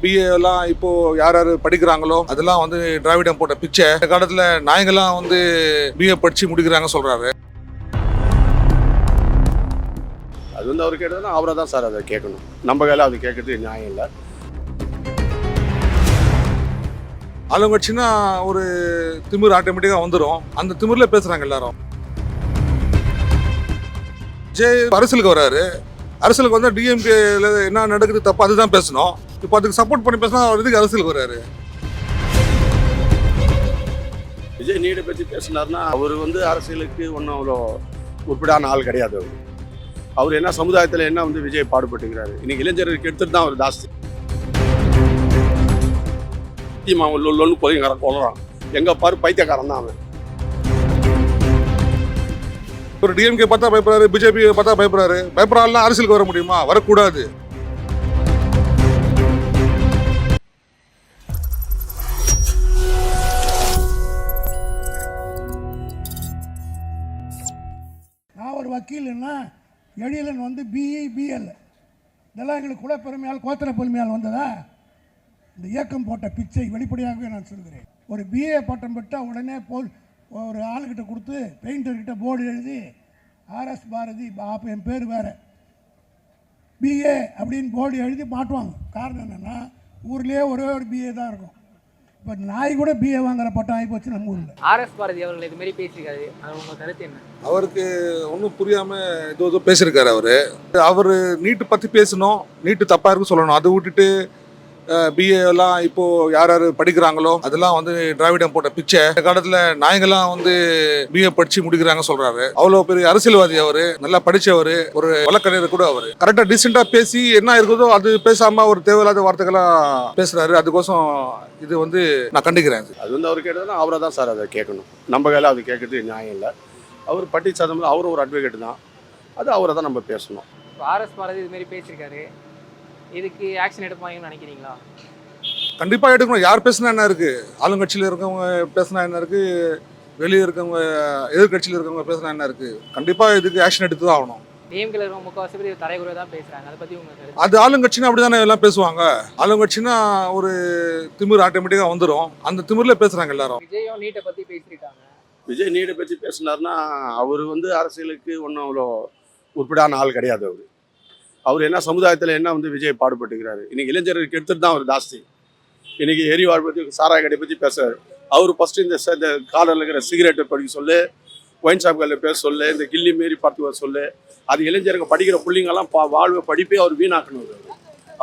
BA எல்லாம் இப்போ யார் யார் படிக்கிறாங்களோ அதெல்லாம் வந்து திராவிடம் போட்ட பிச்சை. இந்த காலத்தில் நாயங்கள்லாம் வந்து பிஏ படித்து முடிக்கிறாங்க சொல்கிறாரு அது வந்து அவர் கேட்டதுன்னா அவரை தான் சார் அதை கேட்கணும். நம்ம கையில் அது கேட்கறது நியாயம் இல்லை. ஆளுங்கட்சினா ஒரு திமிர் ஆட்டோமேட்டிக்காக வந்துடும் அந்த திமிரில் பேசுகிறாங்க எல்லாரும். விஜய் அரசியலுக்கு வராரு. அரசியலுக்கு வந்து டிஎம்கேல என்ன நடக்குது தப்பு அதுதான் பேசணும். இப்போ அதுக்கு சப்போர்ட் பண்ணி பேசினா அவர் இதுக்கு அரசியலுக்கு வராரு விஜய் நீடை பற்றி பேசினார்னா அவர் வந்து அரசியலுக்கு ஒன்றும் அவ்வளோ உருப்படான ஆள் கிடையாது அவர். அவர் என்ன சமுதாயத்தில் என்ன வந்து விஜய் பாடுபட்டுக்கிறாரு? இன்னைக்கு இளைஞருக்கு எடுத்துட்டு தான் அவர் ஜாஸ்தி தீமா லொல்லு கொலைங்காரன் கொள்றான் எங்க பாரு பைத்தியக்காரன் தான் அவன். ஒரு டிஎம்கே பார்த்தா பயப்படுறாரு பிஜேபி பார்த்தா பயப்படுறாரு. பயப்படாலாம் அரசியலுக்கு வர முடியுமா? வரக்கூடாது. நான் ஒரு எழிலன் வந்து பிஇ பிஎல் இதெல்லாம் எங்களுக்கு குலப்பெருமையால் கோத்திர பெருமையால் வந்ததா? இந்த இயக்கம் போட்ட பிச்சை வெளிப்படையாகவே நான் சொல்கிறேன். ஒரு பிஏ பட்டம் பெற்றால் உடனே போல் ஒரு ஆளுக்கிட்ட கொடுத்து பெயிண்டர்கிட்ட போர்டு எழுதி ஆர்எஸ் பாரதி அப்போ என் பேர் வேறு. பிஏ அப்படின்னு போர்டு எழுதி மாட்டுவாங்க. காரணம் என்னென்னா ஊர்லேயே ஒரே ஒரு பிஏ தான் இருக்கும். இப்போ நாய் கூட பிஏ வாங்குற பட்டம் ஆகி போச்சு நம்ம ஊரில். ஆர்எஸ் பாரதி அவர்கள் இது மாதிரி பேசியிருக்காரு. அது உங்க கருத்து என்ன? அவருக்கு ஒன்றும் புரியாம ஏதோ ஏதோ பேசியிருக்காரு அவரு. அவர் நீட்டு பத்தி பேசணும் நீட்டு தப்பா இருக்கு சொல்லணும். அதை விட்டுட்டு பிஏ எல்லாம் இப்போ யார் யார் படிக்கிறாங்களோ அதெல்லாம் வந்து திராவிடம் போட்ட பிச்சை. இந்த காலத்துல நாயங்கள்லாம் வந்து பிஏ படிச்சு முடிக்கிறாங்க சொல்றாரு. அவ்வளவு பெரிய அரசியல்வாதி அவரு நல்லா படிச்சவர் ஒரு வழக்கறிஞர் கூட அவரு. கரெக்டா டீசெண்டா பேசி என்ன இருக்குதோ அது பேசாம ஒரு தேவையில்லாத வார்த்தைகள்லாம் பேசுறாரு. அதுக்கோசம் இது வந்து நான் கண்டிக்கிறேன் அது வந்து அவர் கேட்டதுன்னா அவரை தான் சார் அதை கேட்கணும். நம்ம கையில் அது கேட்கறது நியாயம் இல்லை. அவர் பட்டி சாதம் அவரும் ஒரு அட்வொகேட் தான். அது அவரை தான் நம்ம பேசணும். இப்போ ஆர்எஸ் பாரதி இது மாதிரி பேசியிருக்காரு. இதுக்கு ஆக்ஷன் எடுப்பாங்கன்னு நினைக்கிறீங்களா? கண்டிப்பா எடுக்கணும். யார் பேசுனா என்ன இருக்கு? ஆளுங்கட்சியில இருக்கவங்க பேசுனா என்ன இருக்கு? வெளியே இருக்கவங்க எதிர்கட்சியில் இருக்கவங்க பேசுனா என்ன இருக்கு? கண்டிப்பா இதுக்கு ஆக்ஷன் எடுத்து தான் ஆகணும். டிஎம்கேல இருக்க முக்கால்வாசி பேர் தரைக்குறை தான் பேசுறாங்க. அதை பத்தி உங்க கருத்து அது ஆளுங்கட்சினா அப்படிதானே எல்லாம் பேசுவாங்க? ஆளுங்கட்சினா ஒரு திமிர் ஆட்டோமேட்டிக்கா வந்துடும் அந்த திமிர்ல பேசுறாங்க எல்லாரும். விஜயும் நீட்டை பத்தி பேசியிருக்காங்க விஜய் நீடை பற்றி பேசினார்னா அவர் வந்து அரசியலுக்கு ஒன்றும் அவ்வளோ உருப்படான ஆள் கிடையாது அவர். அவர் என்ன சமுதாயத்தில் என்ன வந்து விஜய் பாடுபட்டுக்கிறாரு? இன்னைக்கு இளைஞருக்கு எடுத்துட்டு தான் அவர் ஜாஸ்தி. இன்னைக்கு எரிவாழ் பற்றி சாராய கடை பற்றி பேசுறாரு. அவர் ஃபர்ஸ்ட் இந்த இந்த காலில் இருக்கிற சிகரெட்டை படிக்க சொல்லு ஒயின் ஷாப்களில் பேச சொல்லு இந்த கில்லி மாரி பார்த்து வர சொல்லு. அது இளைஞருக்கு படிக்கிற பிள்ளைங்கெல்லாம் பா வாழ்வை படிப்பே அவர் வீணாக்கணும்.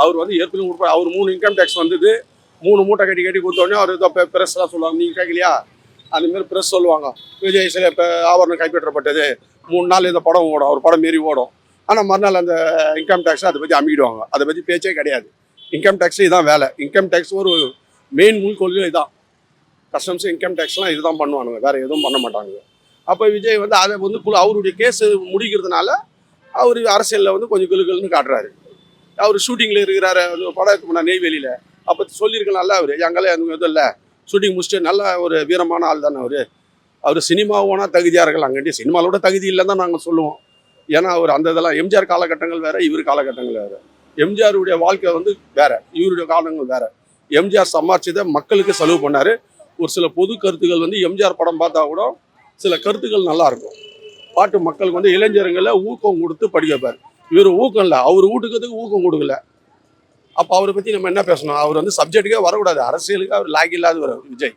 அவர். வந்து ஏற்கனவே கொடுப்பார் அவர் மூணு இன்கம் டேக்ஸ் வந்தது. மூணு மூட்டை கட்டி கட்டி கொடுத்தோடனே அவர் ஏதோ ப்ரெஸ்லாம் சொல்லுவாங்க. நீங்கள் கேட்கலையா அந்தமாரி ப்ரெஸ் சொல்லுவாங்க. விஜய் சில இப்போ ஆவரணம் கைப்பற்றப்பட்டது. மூணு நாள் இந்த படம் ஓடும். அவர் படம் மாரி ஓடும். ஆனால் மறுநாள் அந்த இன்கம் டேக்ஸ் அதை பற்றி அமிடுவாங்க அதை பற்றி பேச்சே கிடையாது. இன்கம் டேக்ஸ் இதான் வேலை. இன்கம் டேக்ஸ் ஒரு மெயின் முன் கொள்கை இதுதான். கஸ்டம்ஸ் இன்கம் டேக்ஸ்லாம் இதுதான் பண்ணுவானுங்க. வேறு எதுவும் பண்ண மாட்டாங்க அப்போ விஜய் வந்து அதை வந்து குழு- அவருடைய கேஸ் முடிக்கிறதுனால அவர் அரசியலில் வந்து கொஞ்சம் கிளுகள்னு காட்டுறாரு. அவர் ஷூட்டிங்கில் இருக்கிறாரு. அந்த படத்துக்கு முன்னாடி நெய்வேலியில். அப்போ சொல்லியிருக்கனால அவர். எங்களே எதுவும் எதுவும் இல்லை. ஷூட்டிங் முடிச்சுட்டு நல்ல ஒரு வீரமான ஆள் தானே அவர். அவர் சினிமா போனால் தகுதியாக இருக்கலாம். அங்கேட்டி சினிமாவில் கூட தகுதி இல்லைன்னு தான் நாங்கள் சொல்லுவோம். ஏன்னா அவர் அந்த இதெல்லாம் எம்ஜிஆர் காலகட்டங்கள் வேற இவர் காலகட்டங்கள் வேற. எம்ஜிஆருடைய வாழ்க்கை வந்து வேற இவருடைய காலங்கள் வேற. எம்ஜிஆர் சம்பாரிச்சதை மக்களுக்கு செலவு பண்ணார். ஒரு சில பொது கருத்துக்கள் வந்து எம்ஜிஆர் படம் பார்த்தா கூட சில கருத்துக்கள் நல்லா இருக்கும். பாட்டு மக்களுக்கு வந்து இளைஞர்களை ஊக்கம் கொடுத்து படிக்க வைப்பார். இவர் ஊக்கம் இல்லை அவர் ஊட்டுக்கிறதுக்கு ஊக்கம் கொடுக்கல. அப்போ அவரை பற்றி நம்ம என்ன பேசணும்? அவர் வந்து சப்ஜெக்ட்டுக்கே வரக்கூடாது. அரசியலுக்கு அவர் லாக் இல்லாதவர் விஜய்.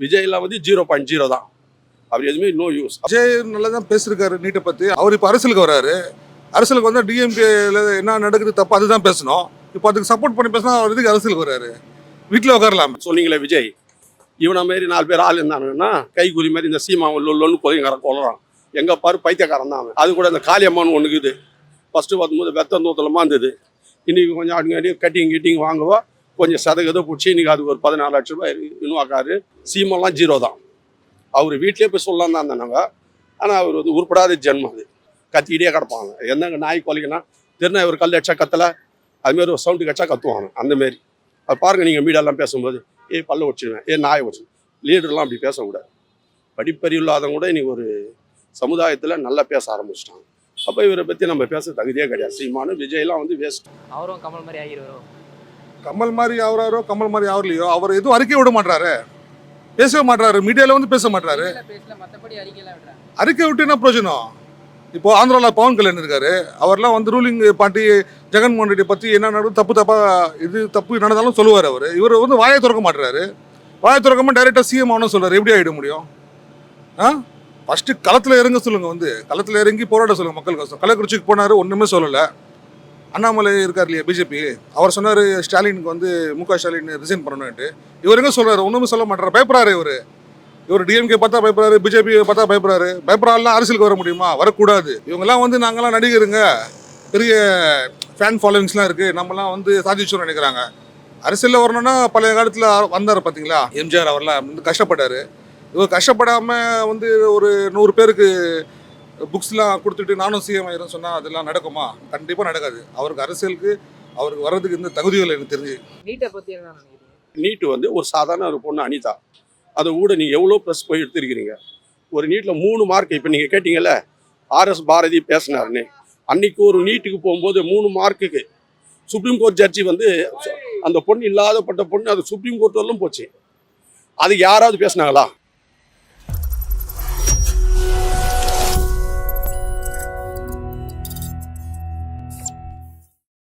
விஜய்லாம் வந்து ஜீரோ பாயிண்ட் ஜீரோ தான். அவர் எதுவுமே நோ யூஸ் விஜய் நல்லா தான் பேசியிருக்காரு நீட்டை பத்தி. அவர் இப்போ அரசியலுக்கு வராரு. அரசியலுக்கு வந்து டிஎம்கேல என்ன நடக்குது தப்பு அதுதான் பேசணும். இப்போ அதுக்கு சப்போர்ட் பண்ணி பேசினா அவர் இதுக்கு அரசியலுக்கு வராரு? வீட்டில் உட்காரலாம் சொன்னீங்களே விஜய் இவனை மாரி நாலு பேர் ஆள் இருந்தானுங்கன்னா கைக்கூலி மாதிரி இந்த சீமா லொல்லு கொலைங்காரன் கொள்றான் எங்க பாரு பைத்தியக்காரன் தான் அது கூட இந்த காளியம்மான்னு ஒன்று இருக்குது. ஃபர்ஸ்ட் பார்க்கும்போது வெத்தம் தூத்தலமா இருந்தது. இன்னைக்கு கொஞ்சம் அடிக்கடி கட்டிங் கிட்டிங் வாங்குவா கொஞ்சம் சதகதை பிடிச்சி இன்னைக்கு அதுக்கு ஒரு பதினாறு லட்ச ரூபாய் இன்வாக்காரு சீமெல்லாம் ஜீரோ தான். அவர் வீட்டிலே போய் சொல்லலாம் தான் இருந்தாங்க ஆனால் அவர் வந்து உருப்படாத ஜென்மம் அது. கத்திக்கிட்டே கிடப்பாங்க. என்னங்க நாய் கொலைக்குன்னா திருநா ஒரு கல் அடிச்சா கத்தலை அதுமாரி ஒரு சவுண்டு கச்சா கத்துவாங்க. அந்த மாரி அது பாருங்க நீங்கள் மீடியாலாம் பேசும்போது ஏ பல்ல வச்சிருவேன் ஏ நாயை வச்சு லீடர்லாம் அப்படி பேசக்கூடாது. படிப்பறிவு இல்லாதவங்க கூட இன்னைக்கு ஒரு சமுதாயத்தில் நல்லா பேச ஆரம்பிச்சிட்டாங்க. அப்போ இவரை பற்றி நம்ம பேச தகுதியே கிடையாது. சீமானு விஜய்லாம் வந்து வேஸ்ட் அவரும் கமல் மாதிரி ஆகிடுவாரோ கமல் மாதிரி ஆகுறாரோ கமல் மாதிரி ஆகலையோ அவர் எதுவும் அறிக்கை விட மாட்டாரு பேசவே மாட்டாரு மீடியாவில் வந்து பேச மாட்டாரு அறிக்கை விட்டு என்ன பிரயோஜனம்? இப்போ ஆந்திராவில் பவன் கல்யாண் இருக்காரு. அவர்லாம் வந்து ரூலிங் பார்ட்டி ஜெகன்மோகன் ரெட்டி பற்றி என்ன நடக்கும் தப்பு தப்பா இது தப்பு நடந்தாலும் சொல்லுவார் அவர். இவர் வந்து வாயை திறக்க மாட்டுறாரு வாயை திறக்காம டைரெக்டாக சிஎம் ஆகணும் சொல்றாரு. எப்படி ஆகிட முடியும்? ஆ? ஃபஸ்ட்டு களத்தில் இறங்க சொல்லுங்க வந்து. களத்தில் இறங்கி போராட சொல்லுங்க மக்கள் கஷ்டம் கள்ளக்குறிச்சிக்கு போனார் ஒன்றுமே சொல்லலை. அண்ணாமலை இருக்கார் இல்லையா பிஜேபி அவர் சொன்னார் ஸ்டாலினுக்கு வந்து மு க ஸ்டாலின் ரிசைன் பண்ணணும்ட்டு இவர் என்ன சொல்கிறார் ஒன்றுமே சொல்ல மாட்டார் பயப்படுறாரு இவர். இவர் டிஎம்கே பார்த்தா பயப்படுறாரு பிஜேபி பார்த்தா பயப்படுறாரு பயப்படாலாம் அரசியலுக்கு வர முடியுமா? வரக்கூடாது. இவங்கெல்லாம் வந்து நாங்கெல்லாம் நடிகருங்க. பெரிய ஃபேன் ஃபாலோவிங்ஸ்லாம் இருக்குது நம்மலாம் வந்து சாதிச்சோம்னு நினைக்கிறாங்க. அரசியலில் வரணும்னா பழைய காலத்தில் வந்தார் பார்த்தீங்களா எம்ஜிஆர் அவர்லாம் வந்து கஷ்டப்பட்டார். இவர் கஷ்டப்படாமல் வந்து ஒரு நூறு பேருக்கு புக்ஸ்லாம் கொடுத்துட்டு நானும் சிஎம் ஆயிரும் சொன்னால் அதெல்லாம் நடக்குமா? கண்டிப்பாக நடக்காது. அவருக்கு அரசியலுக்கு அவருக்கு வர்றதுக்கு இந்த தகுதிகள் எனக்கு தெரிஞ்சு. நீட்டை பற்றி என்ன நீட்டு வந்து ஒரு சாதாரண ஒரு பொண்ணு அனிதா. அதை கூட நீங்கள் எவ்வளோ ப்ளஸ் போய் எடுத்திருக்கிறீங்க? ஒரு நீட்டில் மூணு மார்க் இப்போ நீங்கள் கேட்டிங்கல்ல ஆர்எஸ் பாரதி பேசினாருன்னு. அன்னைக்கு ஒரு நீட்டுக்கு போகும்போது மூணு மார்க்குக்கு சுப்ரீம் கோர்ட் ஜட்ஜி வந்து அந்த பொண்ணு இல்லாதப்பட்ட பொண்ணு அது சுப்ரீம் கோர்ட் வரலும் போச்சு. அது யாராவது பேசுனாங்களா?